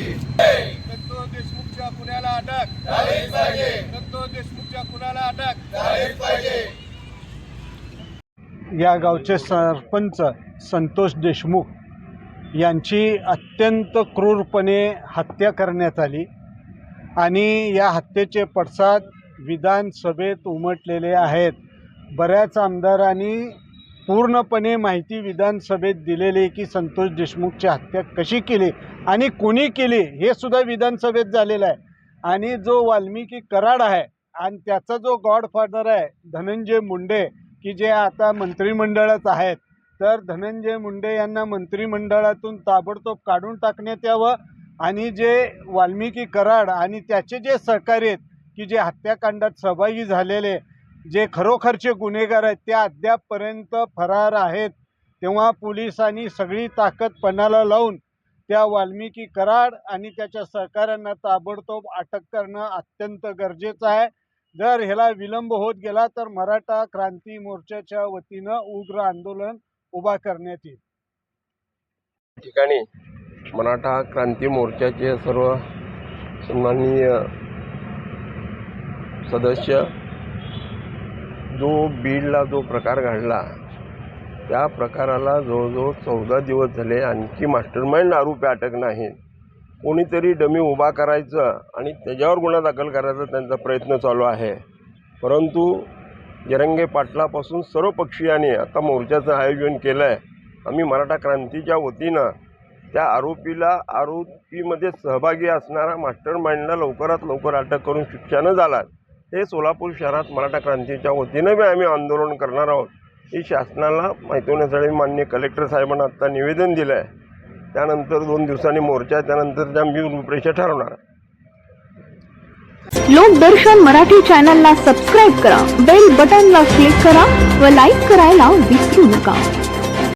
संतोष देशमुखच्या पुण्याला अटक. संतोष देशमुखच्या पुण्याला अटक. या गावचे सरपंच संतोष देशमुख यांची अत्यंत क्रूरपणे हत्या करण्यात आली आणि या हत्येचे पडसाद विधानसभेत उमटलेले आहेत. बऱ्याच आमदारांनी पूर्णपणे माहिती विधानसभेत दिलेली की संतोष देशमुखची हत्या कशी केली आणि कोणी केली हे सुद्धा विधानसभेत झालेलं आहे. आणि जो वाल्मिकी कराड आहे आणि त्याचा जो गॉडफादर आहे धनंजय मुंडे की जे आता मंत्रिमंडळात आहेत तर धनंजय मुंडे यांना मंत्रिमंडळातून ताबडतोब काढून टाकण्यात यावं आणि जे वाल्मिकी कराड आणि त्याचे जे सहकारी आहेत की जे हत्याकांडात सहभागी झालेले जे खरोखरचे गुन्हेगार आहेत ते अद्यापपर्यंत फरार आहेत. तेव्हा पोलिसांनी सगळी ताकद पणाला लावून त्या वाल्मिकी कराड आणि त्याच्या सहकाऱ्यांना ताबडतोब अटक करणं अत्यंत गरजेचं आहे. जर ह्याला विलंब होत गेला तर मराठा क्रांती मोर्चाच्या वतीनं उग्र आंदोलन उभा करण्यात येईल. ठिकाणी मराठा क्रांती मोर्चाचे सर्व सन्माननीय सदस्य जो बीडला जो प्रकार घडला त्या प्रकाराला जवळजवळ चौदा दिवस झाले आणखी मास्टरमाइंड आरोपी अटक नाही. कोणीतरी डमी उभा करायचं आणि त्याच्यावर गुन्हा दाखल करायचा त्यांचा प्रयत्न चालू आहे. परंतु जरंगे पाटलापासून सर्व पक्षीयांनी आता मोर्चाचं आयोजन केलं आहे आम्ही मराठा क्रांतीच्या वतीनं त्या आरोपीला आरोपीमध्ये सहभागी असणारा मास्टर माइंडला लवकरात लवकर अटक करून शिक्षानं झालात हे सोलापूर शहरात मराठा क्रांतीच्या वतीनं बी आम्ही आंदोलन करणार आहोत. ही शासनाला माहिती होण्यासाठी मान्य कलेक्टर साहेबांना आत्ता निवेदन दिलं आहे त्यानंतर दोन दिवसांनी मोर्चा आहे, त्यानंतर आम्ही रूपरेषा ठरवणार. लोकदर्शन मराठी चॅनलला सबस्क्राईब करा बेल बटनला क्लिक करा व लाईक करायला विसरू नका.